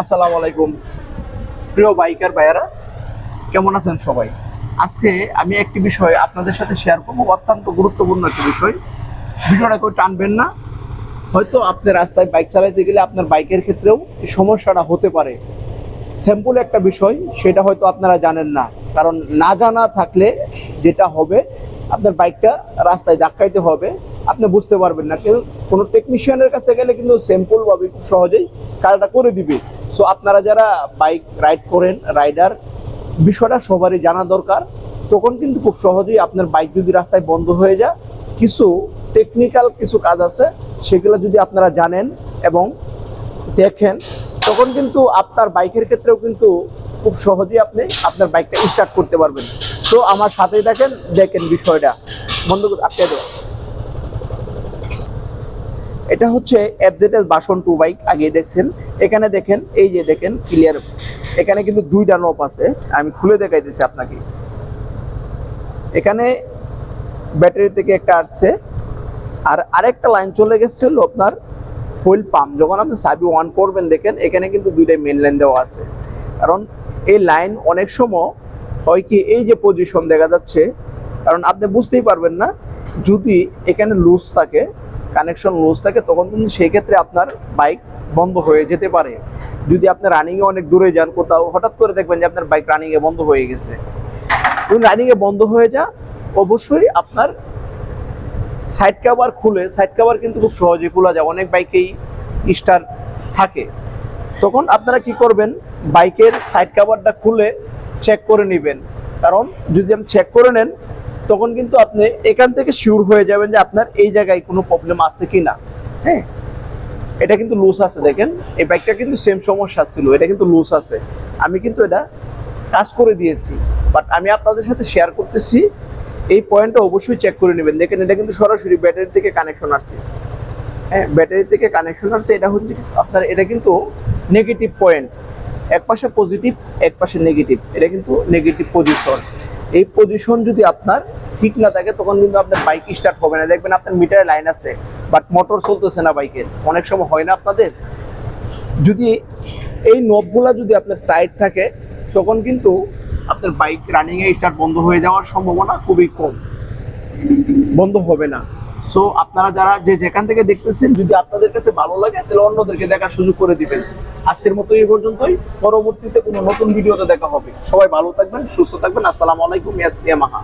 আসসালামু আলাইকুম। প্রিয় বাইকার ভাইয়ারা, কেমন আছেন সবাই? আজকে আমি একটি বিষয় আপনাদের সাথে শেয়ার করব, অত্যন্ত গুরুত্বপূর্ণ একটি বিষয়। ভিডিওটা কেউ টানবেন না। হয়তো আপনি রাস্তায় বাইক চালাতে গেলে আপনার বাইকের ক্ষেত্রেও সমস্যাটা হতে পারে। স্যাম্পল একটা বিষয়, সেটা হয়তো আপনারা জানেন না। কারণ না জানা থাকলে যেটা হবে, আপনার বাইকটা রাস্তায় ধাক্কাইতে হবে। আপনি বুঝতে পারবেন না। কেউ কোনো টেকনিশিয়ানের কাছে গেলে কিন্তু সিম্পল ভাবে খুব সহজেই কাজটা করে দিবে। সো আপনারা যারা বাইক রাইড করেন রাইডার বিষয়টা সবারই জানা দরকার। তখন কিন্তু খুব সহজেই আপনার বাইক যদি রাস্তায় বন্ধ হয়ে যায়, কিছু টেকনিক্যাল কিছু কাজ আছে, সেগুলো যদি আপনারা জানেন এবং দেখেন, তখন কিন্তু আপনার বাইকের ক্ষেত্রেও কিন্তু খুব সহজেই আপনি আপনার বাইকটা স্টার্ট করতে পারবেন। তো আমার সাথেই দেখেন দেখেন বিষয়টা। বন্ধ করে আটকে দেওয়া এটা হচ্ছে এফজেডএস বাসন টু বাইক আগে দেখছেন। এখানে দেখেন, এই যে দেখেন ক্লিয়ার এখানে কিন্তু দুইটা নব আছে, আমি খুলে দেখাইতেছি আপনাকে। এখানে ব্যাটারি থেকে একটা আসছে। আর আরেকটা লাইন চলে গেছে হলো আপনার ফুল পাম্প যখন আপনি সাবি ওয়ান করবেন, দেখেন, এখানে কিন্তু দুইটাই মেন লাইন দেওয়া আছে। কারণ এই লাইন অনেক সময় হয় কি, এই যে পজিশন দেখা যাচ্ছে, কারণ আপনি বুঝতেই পারবেন না, যদি এখানে লুজ থাকে কানেকশন লুজ থাকে, তখন কিন্তু সেই ক্ষেত্রে আপনার বাইক বন্ধ হয়ে যেতে পারে। যদি আপনি রানিং এ অনেক দূরে যান, কোথাও, হঠাৎ করে দেখবেন যে আপনার বাইক রানিং এ বন্ধ হয়ে গেছে। রানিং এ বন্ধ হয়ে যা অবশ্যই আপনার সাইড কভার খুলে সাইড কভার কিন্তু খুব সহজে খোলা যায়, অনেক বাইকেই স্টার থাকে। তখন আপনারা কি করবেন বাইকের সাইড কভারটা খুলে চেক করে নেবেন। কারণ যদি আপনি চেক করে নেন তখন কিন্তু আপনি এখান থেকে শিওর হয়ে যাবেন যে আপনার এই জায়গায় কোনো প্রবলেম আছে কি না হ্যাঁ? এটা কিন্তু লুজ আছে, দেখেন। এই বাইকটা কিন্তু সেম সমস্যা ছিল, এটা কিন্তু লুজ আছে। আমি কিন্তু এটা কাজ করে দিয়েছি বাট আমি আপনাদের সাথে শেয়ার করতেছি। এই পয়েন্টটা অবশ্যই চেক করে নেবেন। দেখেন, এটা কিন্তু সরাসরি ব্যাটারি থেকে কানেকশন আসছে। হ্যাঁ ব্যাটারি থেকে কানেকশন আসছে, এটা হচ্ছে আপনার, এটা কিন্তু নেগেটিভ পয়েন্ট এক পাশে পজিটিভ এক পাশে নেগেটিভ এটা কিন্তু নেগেটিভ পজিশন এই পজিশন যদি আপনার ঠিক না থাকে, তখন কিন্তু আপনার বাইক স্টার্ট হবে না। দেখবেন আপনার মিটারে লাইন আছে বাট মোটর চলতেছে না বাইকের অনেক সময় হয় না আপনাদের? যদি এই নবগুলা যদি আপনার টাইট থাকে, তখন কিন্তু আপনার বাইক রানিং এ স্টার্ট বন্ধ হয়ে যাওয়ার সম্ভাবনা খুবই কম। বন্ধ হবে না। সো আপনারা যারা যে যেখান থেকে দেখতেছেন, যদি আপনাদের কাছে ভালো লাগে, তাহলে অন্যদেরকে দেখার সুযোগ করে দিবেন। আজকের মতো এই পর্যন্তই। পরবর্তীতে কোনো নতুন ভিডিওতে দেখা হবে। সবাই ভালো থাকবেন, সুস্থ থাকবেন। আসসালামু আলাইকুম, ইয়াসিয়া মাহা।